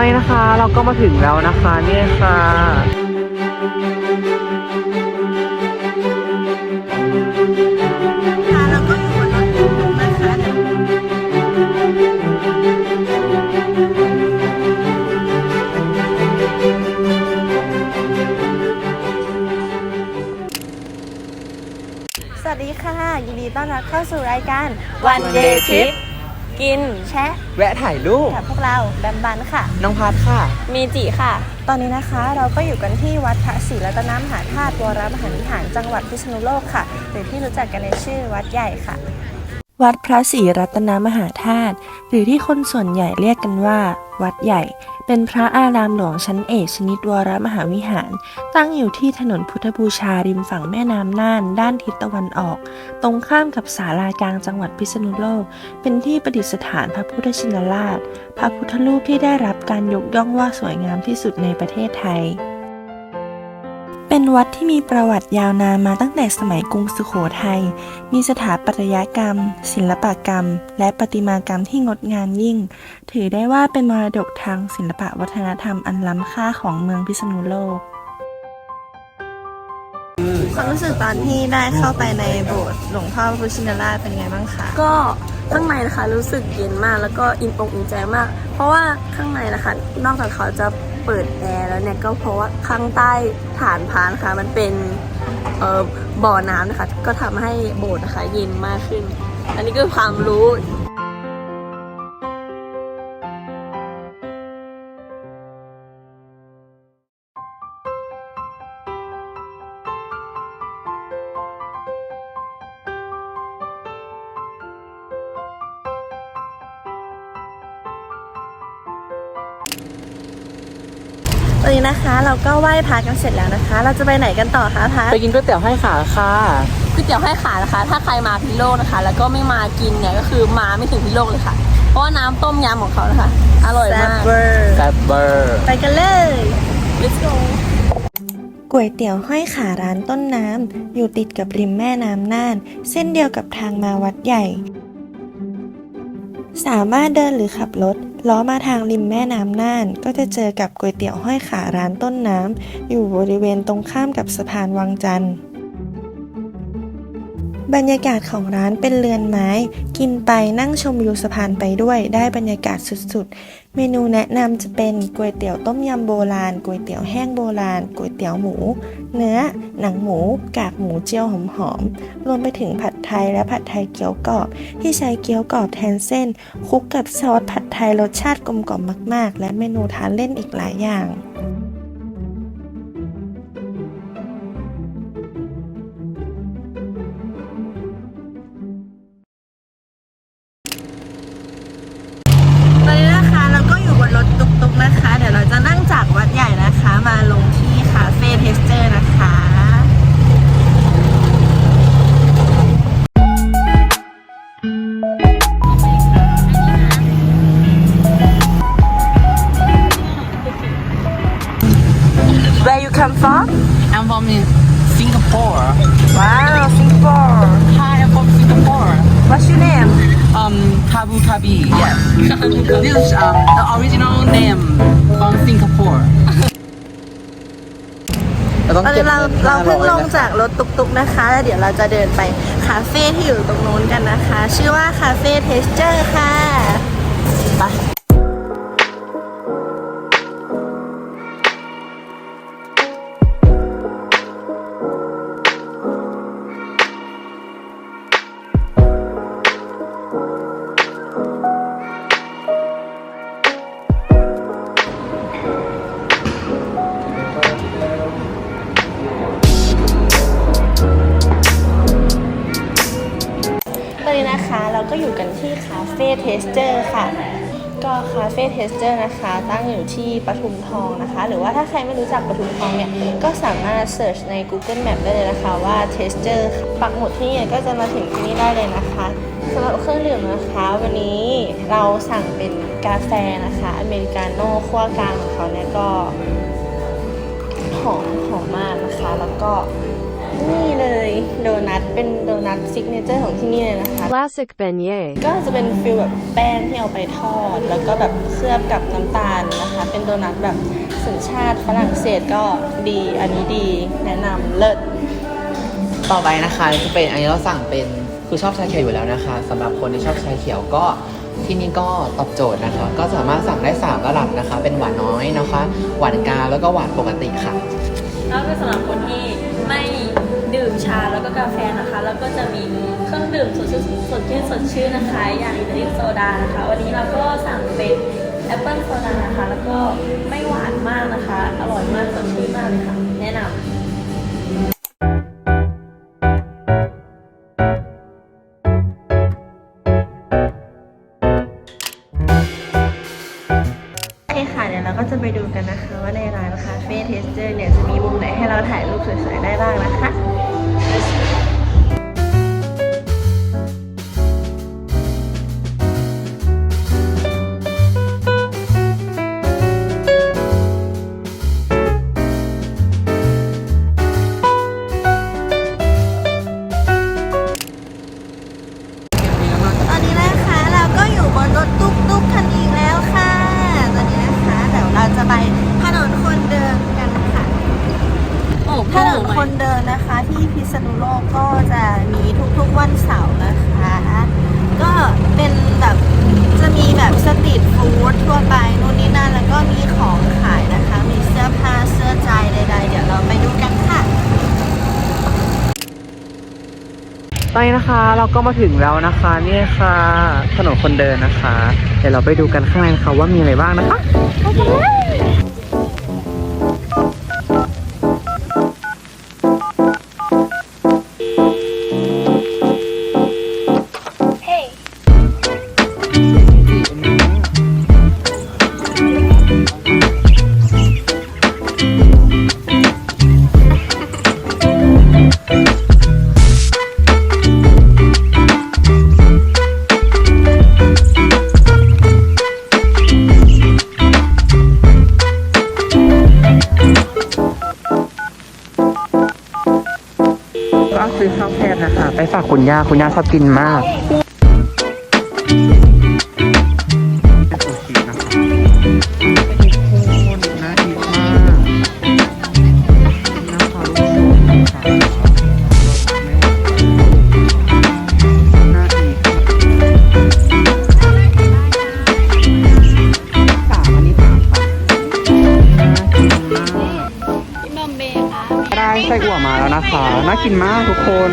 อนนี้นะคะ เราก็มาถึงแล้วนะคะเนี่ยค่ะค่ะแล้วก็ถตุ๊กๆนะคะเดี๋ยวสวัสดีค่ะ ยินดีต้อนรับเข้าสู่รายการ One Day Trip กิน แชะแวะถ่ายรูปกับพวกเราแบมบันค่ะ น้องพัดค่ะมีจิค่ะ ตอนนี้นะคะเราก็อยู่กันที่วัดพระศรีรัตนมหาธาตุวรมหาวิหารจังหวัดพิษณุโลกค่ะ หรือที่รู้จักกันในชื่อวัดใหญ่ค่ะ วัดพระศรีรัตนมหาธาตุหรือที่คนส่วนใหญ่เรียกกันว่า วัดใหญ่ เป็นพระอารามหลวงชั้นเอกชนิดวรมหาวิหาร ตั้งอยู่ที่ถนนพุทธบูชาริมฝั่งแม่น้ำน่าน ด้านทิศตะวันออก ตรงข้ามกับศาลากลางจังหวัดพิษณุโลก เป็นที่ประดิษฐานพระพุทธชินราช พระพุทธรูปที่ได้รับการยกย่องว่าสวยงามที่สุดในประเทศไทย เป็นวัดที่มีประวัติยาวนานมาตั้งแต่สมัยกรุงสุโขทัย มีสถาปัตยกรรม ศิลปกรรม และประติมากรรมที่งดงามยิ่ง ถือได้ว่าเป็นมรดกทางศิลปวัฒนธรรมอันล้ำค่าของเมืองพิษณุโลก ความรู้สึกตอนที่ได้เข้าไปในโบสถ์หลวงพ่อพระพุทธชินราชเป็นไงบ้างคะ ก็ข้างในนะคะรู้สึกเย็นมากแล้วก็อิ่มอกอิ่มใจมาก เพราะว่าข้างในนะคะนอกจากเขาจะ เปิดแอร์แล้วเนี่ยก็เพราะว่าข้างใต้ฐานพานนะคะมันเป็นเอ่อบ่อน้ำนะคะ ก็ทำให้โบสถ์นะคะเย็นมากขึ้น อันนี้ก็คือความรู้ ตอนนี้นะคะ เราก็ไหว้พระกันเสร็จแล้วนะคะ เราจะไปไหนกันต่อคะพัทไปกินก๋วยเตี๋ยวให้ขาค่ะก๋วยเตี๋ยวให้ขานะคะ ถ้าใครมาพิโลกนะคะ แล้วก็ไม่มากินเนี่ยก็คือมาไม่ถึงพิโลกเลยค่ะ เพราะว่าน้ำต้มยำของเขานะคะ อร่อยแซ่มาบกเบอร์แซ่บเบอร์ไปกันเลย let's go ก๋วยเตี๋ยวห้อยขาร้านต้นน้ำ อยู่ติดกับริมแม่น้ำน่าน เส้นเดียวกับทางมาวัดใหญ่ สามารถเดินหรือขับรถ ล้อมาทางริมแม่น้ำน่าน ก็จะเจอกับก๋วยเตี๋ยวห้อยขาร้านต้นน้ำ อยู่บริเวณตรงข้ามกับสะพานวังจันทร์ บรรยากาศของร้านเป็นเรือนไม้ กินไปนั่งชมวิวสะพานไปด้วยได้บรรยากาศสุดๆ เมนูแนะนำจะเป็นก๋วยเตี๋ยวต้มยำโบราณก๋วยเตี๋ยวแห้งโบราณก๋วยเตี๋ยวหมู เนื้อ หนังหมู กากหมูเจียวหอมๆรวมไปถึงผัดไทยและผัดไทยเกี๊ยวกรอบ ที่ใช้เกี๊ยวกรอบแทนเส้นคลุกกับซอสผัดไทยรสชาติกลมกล่อมมาก ๆ และเมนูทานเล่นอีกหลายอย่าง ถตุกๆนะคะ เดี๋ยวเราจะนั่งจากวัดใหญ่นะคะ มาลงที่คาเฟ่เทสเจอร์นะคะ Where you come from? I'm from Singapore Wow, Singapore. Hi I'm from Singapore What's your name? Um Tabu Tabi yes this is um the original name from Singapore เราต้องตอนเก็บนี้เรางินเราเพิ่ง500ลงนะคะจากรถตุกๆนะคะ แล้วเดี๋ยวเราจะเดินไปคาเฟ่ที่อยู่ตรงนู้นกันนะคะ ชื่อว่าคาเฟ่เทสเจอร์ค่ะ เฟ่เทสเจอร์นะคะ ตั้งอยู่ที่ปทุมทองนะคะ หรือว่าถ้าใครไม่รู้จักปทุมทองเนี่ย ก็สามารถเสิร์ชใน Google Map ได้เลยนะคะว่า t e s t e r ปักหมุดที่นี่ก็จะมาถึงที่นี่ได้เลยนะคะสำหรับเครื่องดื่มนะคะ วันนี้เราสั่งเป็นกาแฟนะคะอเมริกาโน่คั่วกลางของเขาเนี่ยก็หอมหอมมากนะคะ แล้วก็นี่เลย โดนัทเป็นโดนัทซิกเนเจอร์ของที่นี่เลยนะคะ Classic beignet. ก็จะเป็นฟิลแบบแป้งที่เอาไปทอด แล้วก็แบบเคลือบกับน้ำตาลนะคะ เป็นโดนัทแบบสัญชาติฝรั่งเศสก็ดี อันนี้ดีแนะนำเลิศ ต่อไปนะคะจะเป็นอันนี้เราสั่งเป็นคือชอบชาเขียวอยู่แล้วนะคะสำหรับคนที่ชอบชาเขียวก็ที่นี่ก็ตอบโจทย์นะคะ ก็สามารถสั่งได้สามระดับนะคะ เป็นหวานน้อยนะคะ หวานกลางแล้วก็หวานปกติค่ะ แล้วก็สำหรับคนที่ไม่ดื่ม ชาแล้วก็กาแฟนะคะ แล้วก็จะมีเครื่องดื่มสดชื่นสดชื่นสดชื่นนะคะ อย่างอิตาลีโซดานะคะ วันนี้เราก็สั่งเป็นแอปเปิลโซดานะคะ แล้วก็ไม่หวานมากนะคะ อร่อยมากสดชื่นมากเลยค่ะ แนะนำค่ะเดี๋ยวเราก็จะไปดูกันนะคะว่าในร้านคาเฟ่เทสเจอร์เนี่ยจะมีมุมไหนให้เราถ่ายรูปสวยๆได้บ้างนะคะ ต อนนี้นะคะ เราก็มาถึงแล้วนะคะนี่ค่ะถนนคนเดินนะคะ เดี๋ยวเราไปดูกันข้างในนะคะว่ามีอะไรบ้างนะคะ ซื้อข้าวแพนนะคะ ไปฝากคุณย่า คุณย่าชอบกินมาก มาแล้วนะคะน่ากินมากทุกคน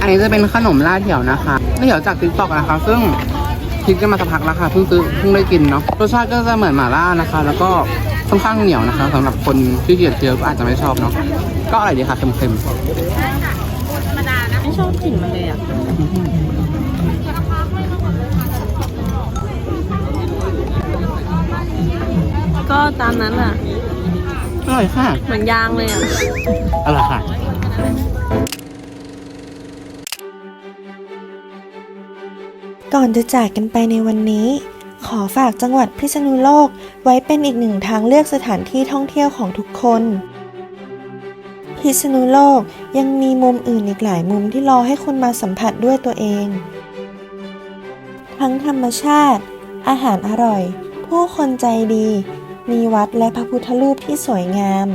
อันนี้จะเป็นขนมลาดเถียวนะคะลาดเถียวจากติ๊กต็อกนะคะ ซึ่ง คิดกันมาสักพักแล้วค่ะเพิ่งซื้อเพิ่งได้กินเนาะรสชาติก็จะเหมือนหม่าล่านะคะ แล้วก็ค่อนข้างเหนียวนะคะสำหรับคนที่เกลียดเคี้ยวก็อาจจะไม่ชอบเนาะก็อร่อยดีค่ะเค็มไม่ชอบกลิ่นมันเลยอะก็ตามนั้นแหละๆอร่อยค่ะ เหมือนยางเลยอะอร่อยค่ะ ก่อนจะจากกันไปในวันนี้ ขอฝากจังหวัดพิษณุโลกไว้เป็นอีกหนึ่งทางเลือกสถานที่ท่องเที่ยวของทุกคน พิษณุโลกยังมีมุมอื่นอีกหลายมุมที่รอให้คุณมาสัมผัสด้วยตัวเอง ทั้งธรรมชาติ อาหารอร่อย ผู้คนใจดี มีวัดและพระพุทธรูปที่สวยงาม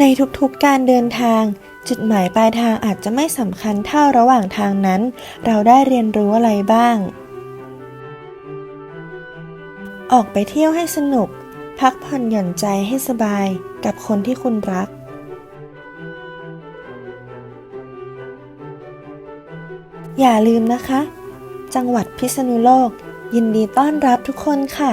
ในทุกๆการเดินทาง จุดหมายปลายทางอาจจะไม่สำคัญเท่าระหว่างทางนั้น เราได้เรียนรู้อะไรบ้าง ออกไปเที่ยวให้สนุก พักผ่อนหย่อนใจให้สบายกับคนที่คุณรัก อย่าลืมนะคะ จังหวัดพิษณุโลก ยินดีต้อนรับทุกคนค่ะ